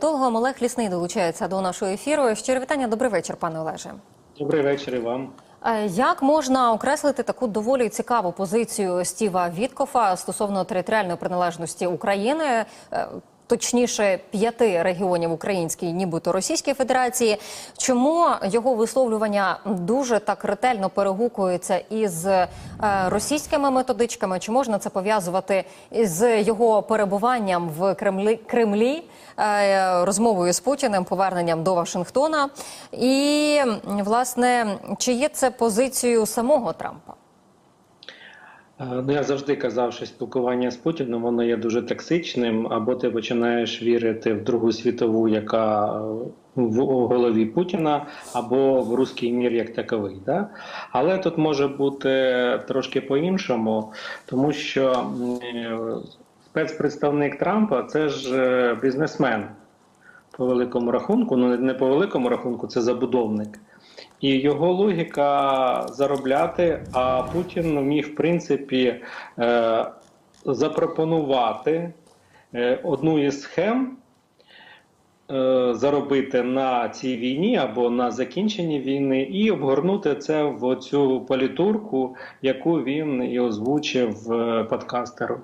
Того Олег Лісний долучається до нашого ефіру. Щире вітання, добрий вечір, пане Олеже. Добрий вечір і вам. Е, Як можна окреслити таку доволі цікаву позицію Стіва Віткофа стосовно територіальної приналежності України? Точніше, п'яти регіонів українській, нібито Російській Федерації. Чому його висловлювання дуже так ретельно перегукуються із е, російськими методичками? Чи можна це пов'язувати з його перебуванням в Кремлі, Кремлі е, розмовою з Путіним, поверненням до Вашингтона? І власне, чи є це позицією самого Трампа? Ну, я завжди казав, що спілкування з Путіним воно є дуже токсичним, або ти починаєш вірити в Другу світову, яка е, в голові Путіна, або в руський мір як таковий. Да? Але тут може бути трошки по-іншому, тому що е, спецпредставник Трампа це ж е, бізнесмен по великому рахунку, ну не по великому рахунку, це забудовник. І його логіка заробляти. А Путін міг, в принципі, е, запропонувати е, одну із схем е, заробити на цій війні або на закінченні війни, і обгорнути це в цю політурку, яку він і озвучив подкастеру.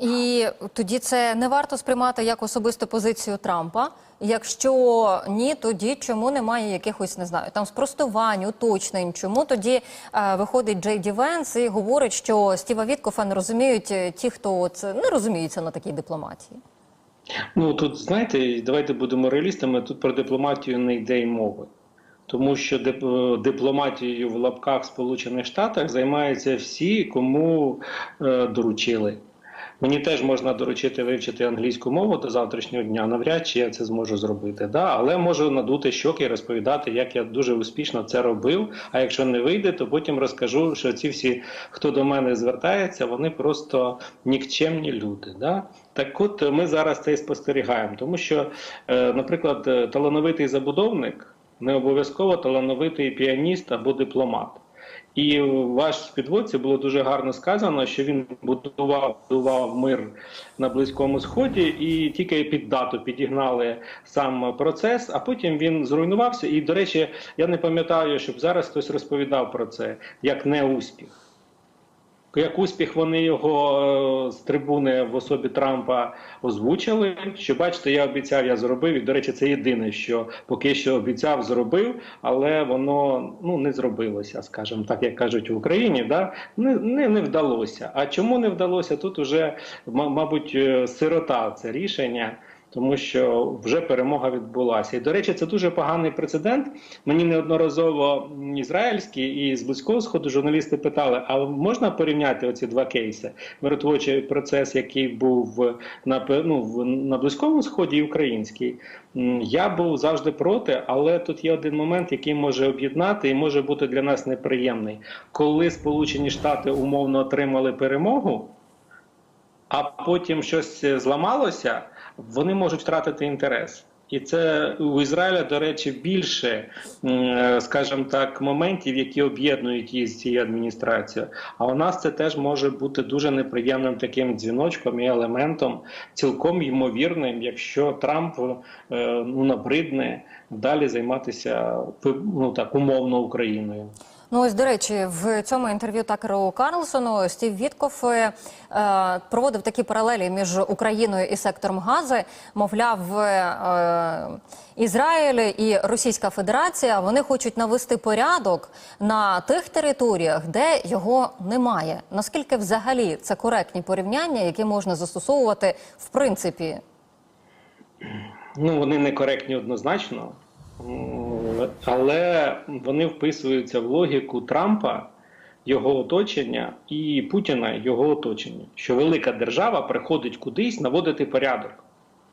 І тоді це не варто сприймати як особисту позицію Трампа. Якщо ні, тоді чому немає якихось не знаю там спростувань, уточнень? Чому тоді е, виходить Джей Ді Венс і говорить, що Стіва Віткофа не розуміють е, ті, хто це не розуміються на такій дипломатії? Ну тут знаєте, давайте будемо реалістами. Тут про дипломатію не йде й мови. Тому що дипломатією в лапках Сполучених Штатах займаються всі, кому е, доручили. Мені теж можна доручити вивчити англійську мову до завтрашнього дня. Навряд чи я це зможу зробити. Да? Але можу надути щоки і розповідати, як я дуже успішно це робив. А якщо не вийде, то потім розкажу, що ці всі, хто до мене звертається, вони просто нікчемні люди. Да? Так от ми зараз це і спостерігаємо, тому що, е, наприклад, е, талановитий забудовник не обов'язково талановитий піаніст або дипломат. І в вашій підводці було дуже гарно сказано, що він будував, будував мир на Близькому Сході, і тільки під дату підігнали сам процес, а потім він зруйнувався. І, до речі, я не пам'ятаю, щоб зараз хтось розповідав про це як неуспіх. Як успіх вони його е, з трибуни в особі Трампа озвучили. Що бачите, я обіцяв, я зробив. І до речі, це єдине, що поки що обіцяв, зробив, але воно ну не зробилося, скажімо так, як кажуть в Україні. Да? Не, не, не вдалося. А чому не вдалося? Тут уже мабуть е, сирота це рішення. Тому що вже перемога відбулася, і до речі, це дуже поганий прецедент. Мені неодноразово ізраїльські і з близького сходу журналісти питали: а можна порівняти оці два кейси? Миротворчий процес, який був на ну, на близькому сході, і український. Я був завжди проти, але тут є один момент, який може об'єднати і може бути для нас неприємний, коли Сполучені Штати умовно отримали перемогу а потім щось зламалося, вони можуть втратити інтерес. І це у Ізраїля, до речі, більше, м, скажімо так, моментів, які об'єднують її з цією адміністрацією. А у нас це теж може бути дуже неприємним таким дзвіночком і елементом, цілком ймовірним, якщо Трамп е, ну, набридне далі займатися ну так умовно Україною. Ну ось до речі, в цьому інтерв'ю Такеру Карлсону Стів Віткоф е, проводив такі паралелі між Україною і сектором Гази. Мовляв, е, Ізраїль і Російська Федерація вони хочуть навести порядок на тих територіях, де його немає. Наскільки взагалі це коректні порівняння, які можна застосовувати в принципі? Ну, вони некоректні однозначно, М, але вони вписуються в логіку Трампа, його оточення і Путіна, його оточення. Що велика держава приходить кудись наводити порядок,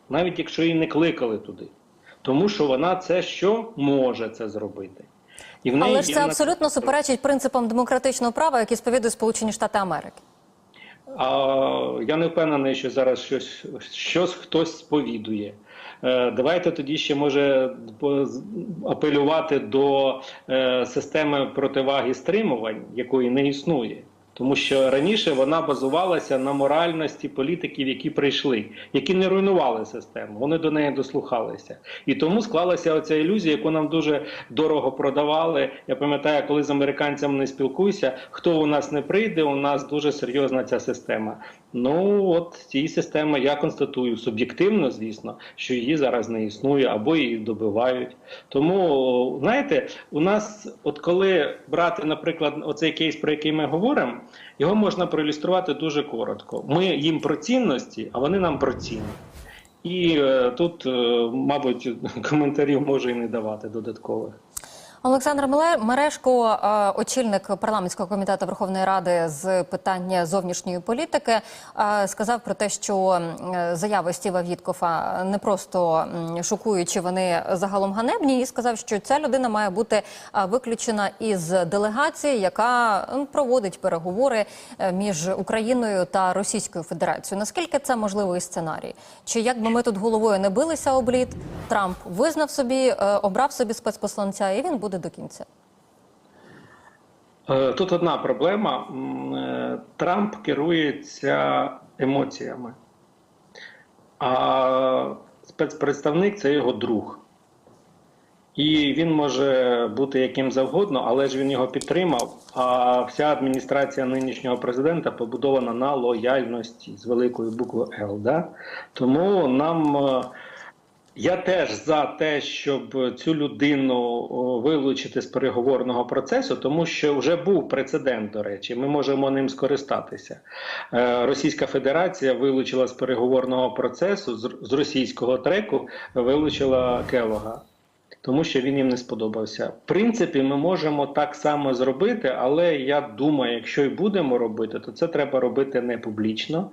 навіть якщо її не кликали туди. Тому що вона це що може це зробити. І в неї Але ж це абсолютно суперечить принципам демократичного права, які сповідують Сполучені Штати Америки. А, я не впевнений, що зараз щось, щось хтось сповідує. Е, давайте тоді ще може апелювати до е, системи противаги стримувань, якої не існує. Тому що раніше вона базувалася на моральності політиків, які прийшли, які не руйнували систему, вони до неї дослухалися. І тому склалася оця ілюзія, яку нам дуже дорого продавали. Я пам'ятаю, коли з американцями не спілкуюся, хто у нас не прийде, у нас дуже серйозна ця система. Ну от цієї системи я констатую суб'єктивно, звісно, що її зараз не існує або її добивають. Тому знаєте, у нас, от коли брати, наприклад, оцей кейс, про який ми говоримо, його можна проілюструвати дуже коротко. Ми їм про цінності, а вони нам про ціни. І е, тут, е, мабуть, коментарів може і не давати додаткових. Олександр Мерешко, е, очільник парламентського комітету Верховної Ради з питання зовнішньої політики, е, сказав про те, що е, заяви Стіва Віткофа не просто шокуючі, вони загалом ганебні, і сказав, що ця людина має бути виключена із делегації, яка проводить переговори між Україною та Російською Федерацією. Наскільки це можливий сценарій? Чи як би ми тут головою не билися об лід, Трамп визнав собі, обрав собі спецпосланця, і він буде до кінця. Е, Тут одна проблема: е, Трамп керується емоціями, а спецпредставник це його друг. І він може бути яким завгодно, але ж він його підтримав. А вся адміністрація нинішнього президента побудована на лояльності з великої букви Л. Да? Тому нам. Я теж за те, щоб цю людину вилучити з переговорного процесу, тому що вже був прецедент, до речі, ми можемо ним скористатися. Е, Російська Федерація вилучила з переговорного процесу з російського треку, вилучила Келога. Тому що він їм не сподобався. В принципі, ми можемо так само зробити, але я думаю, якщо і будемо робити, то це треба робити не публічно.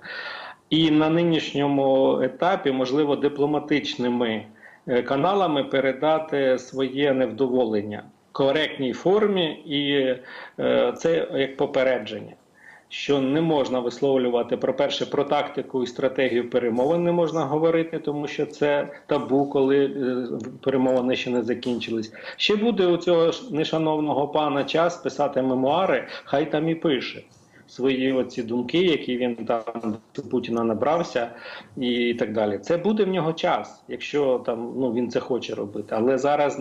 І на нинішньому етапі, можливо, дипломатичними е, каналами передати своє невдоволення в коректній формі, і е, це як попередження. Що не можна висловлювати про перше про тактику і стратегію перемовин не можна говорити, тому що це табу, коли е, перемовини ще не закінчились. Ще буде у цього нешановного пана час писати мемуари, хай там і пише свої оці думки, які він там Путіна набрався, і так далі. Це буде в нього час, якщо там ну він це хоче робити. Але зараз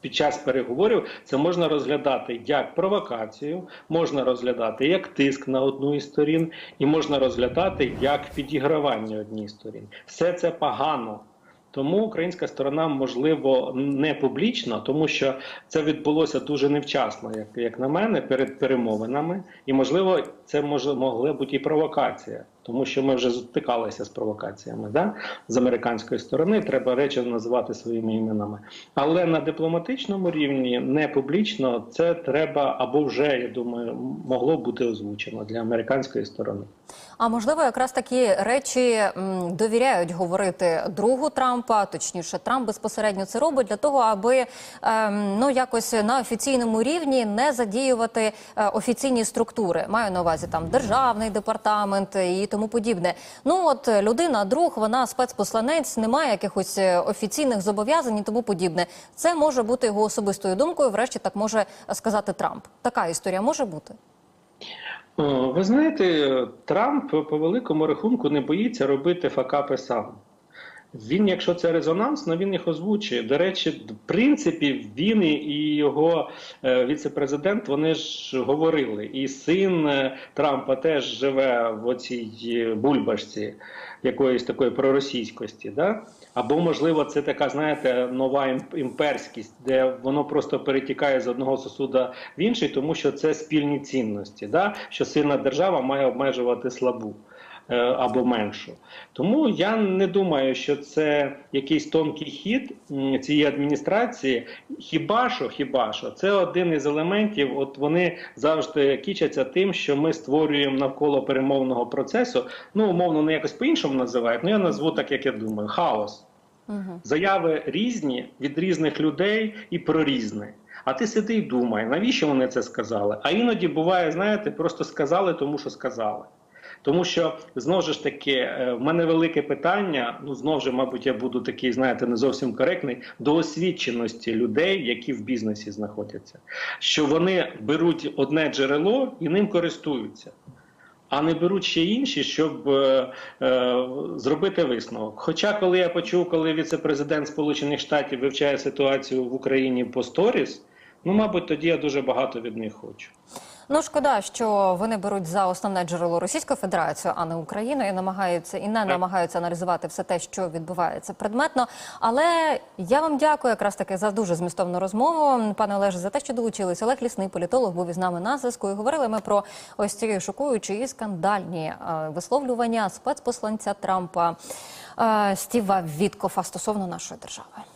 під час переговорів це можна розглядати як провокацію, можна розглядати як тиск на одну із сторін, і можна розглядати як підігравання одній сторін. Все це погано. Тому українська сторона, можливо, не публічно, тому що це відбулося дуже невчасно, як, як на мене, перед перемовинами. І, можливо, це може могла бути і провокація, тому що ми вже стикалися з провокаціями да? з американської сторони. Треба речі називати своїми іменами. Але на дипломатичному рівні, не публічно, це треба або вже, я думаю, могло бути озвучено для американської сторони. А можливо, якраз такі речі довіряють говорити другу Трампа, точніше, Трамп безпосередньо це робить для того, аби ем, ну якось на офіційному рівні не задіювати е, офіційні структури. Маю на увазі там державний департамент і тому подібне. Ну от е, людина, друг, вона спецпосланець, немає якихось е, офіційних зобов'язань і тому подібне. Це може бути його особистою думкою. Врешті так може сказати Трамп. Така історія може бути. О, Ви знаєте, Трамп по великому рахунку не боїться робити факапи сам. Він, якщо це резонансно, він їх озвучує. До речі, в принципі, він і його е, віце-президент вони ж говорили. І син е, Трампа теж живе в оцій е, бульбашці якоїсь такої проросійськості. Да? Або, можливо, це така, знаєте, нова імперськість, де воно просто перетікає з одного сосуда в інший, тому що це спільні цінності, да? що сильна держава має обмежувати слабу або меншу. Тому я не думаю, що це якийсь тонкий хід цієї адміністрації. Хіба що, хіба що, це один із елементів. От вони завжди кічаться тим, що ми створюємо навколо перемовного процесу. Ну, умовно, не якось по-іншому називають. Ну я назву так, як я думаю, хаос. Угу. Заяви різні від різних людей і про різне. А ти сиди і думай, навіщо вони це сказали? А іноді буває, знаєте, просто сказали, тому що сказали. Тому що знову ж таки, е, в мене велике питання. Ну знову ж, мабуть, я буду такий, знаєте, не зовсім коректний до освіченості людей, які в бізнесі знаходяться, що вони беруть одне джерело і ним користуються. А не беруть ще інші, щоб е, е, зробити висновок. Хоча, коли я почув, коли віце-президент Сполучених Штатів вивчає ситуацію в Україні по сторіс, ну мабуть, тоді я дуже багато від них хочу. Ну шкода, що вони беруть за основне джерело Російську Федерацію, а не Україну, і намагаються і не намагаються аналізувати все те, що відбувається предметно. Але я вам дякую якраз таки за дуже змістовну розмову, пане Олеже, за те, що долучились. Олег Лісний, політолог, був із нами на зв'язку. І говорили ми про ось ці шокуючі і скандальні е, висловлювання спецпосланця Трампа е, Стіва Віткофа стосовно нашої держави.